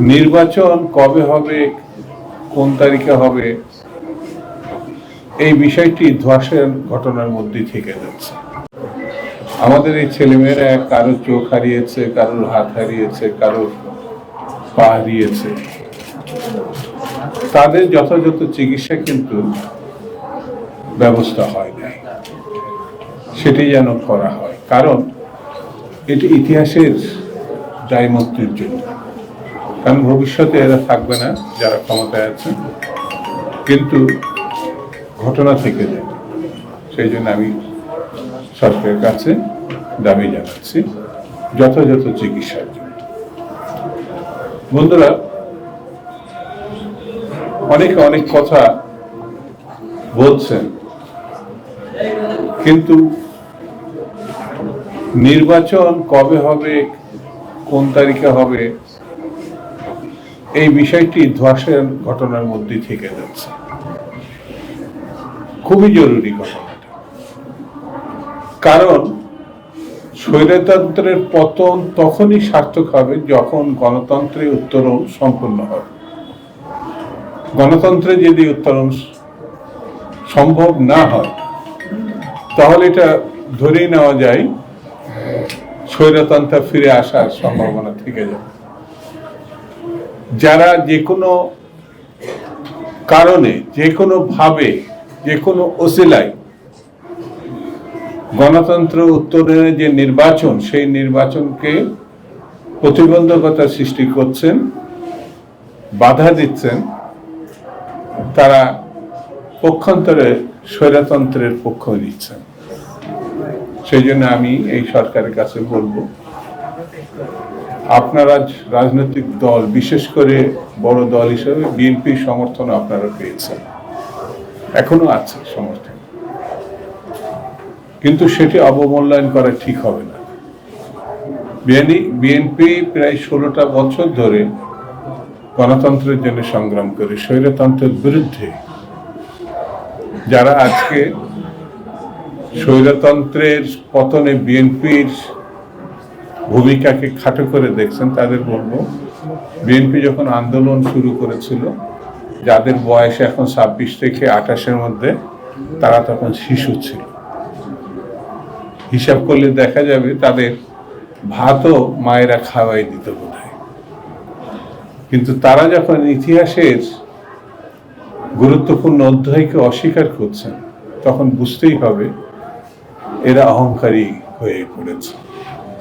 নির্বাচন কবে হবে, কোন তারিখে হবে, এই বিষয়টি ধোয়াশের ঘটনার মধ্যেই থেকে যাচ্ছে। আমাদের এই ছেলেমেয়েরা কারও চোখ হারিয়েছে, কারোর হাত হারিয়েছে, কারোর পা হারিয়েছে। তাদের যথাযথ চিকিৎসা কিন্তু ব্যবস্থা হয় নাই। সেটি যেন করা হয়। কারণ এটি ইতিহাসের দায়মুক্তির জন্য। কারণ ভবিষ্যতে এরা থাকবে না, যারা ক্ষমতায় আছে কিন্তু ঘটনা থেকে যায়। সেই জন্য আমি সরকারের কাছে দাবি জানাচ্ছি, যথাযথ চিকিৎসার জন্য। বন্ধুরা, অনেকে অনেক কথা বলছেন, কিন্তু নির্বাচন কবে হবে, কোন তারিখে হবে এই বিষয়টি ধোয়াশের ঘটনার মধ্যেই থেকে যাচ্ছে। খুবই জরুরি ঘটনাটা। কারণ স্বৈরতন্ত্রের পতন তখনই সার্থক হবে যখন গণতন্ত্রের উত্তরণ সম্পূর্ণ হবে। গণতন্ত্রে যদি উত্তরণ সম্ভব না হয়, তাহলে এটা ধরেই নেওয়া যায়, স্বৈরতন্ত্র ফিরে আসার সম্ভাবনা থেকে যাবে। যারা যে কোনো কারণে, যে কোনো ভাবে, যে কোনো ওসিলায় গণতন্ত্র উত্তরণের যে নির্বাচন, সেই নির্বাচনকে প্রতিবন্ধকতা সৃষ্টি করছেন, বাধা দিচ্ছেন, তারা পক্ষান্তরে স্বৈরতন্ত্রের পক্ষ নিচ্ছেন। সেই জন্য আমি এই সরকারের কাছে বলব আপনারা রাজনৈতিক দল, বিশেষ করে বড় দল হিসেবে বিএনপি সমর্থন আপনারা পেয়েছেন। এখনও আছে সমর্থন। কিন্তু সেটি অবমূল্যায়ন করা ঠিক হবে না। বিএনপি প্রায় ষোলোটা বছর ধরে গণতন্ত্রের জন্য সংগ্রাম করে, স্বৈরতন্ত্রের বিরুদ্ধে। যারা আজকে স্বৈরতন্ত্রের পতনে বিএনপির ভূমিকাকে খাটো করে দেখছেন, তাদের বলব, বিএনপি যখন আন্দোলন শুরু করেছিল, যাদের বয়স এখন ছাব্বিশ থেকে আঠাশের মধ্যে, তারা তখন শিশু ছিল। হিসাব করলে দেখা যাবে তাদের ভাতও মায়েরা খাওয়াই দিত বোধ কিন্তু তারা যখন ইতিহাসের গুরুত্বপূর্ণ অধ্যায়কে অস্বীকার করছেন, তখন বুঝতেই হবে এরা অহংকারী হয়ে পড়েছে।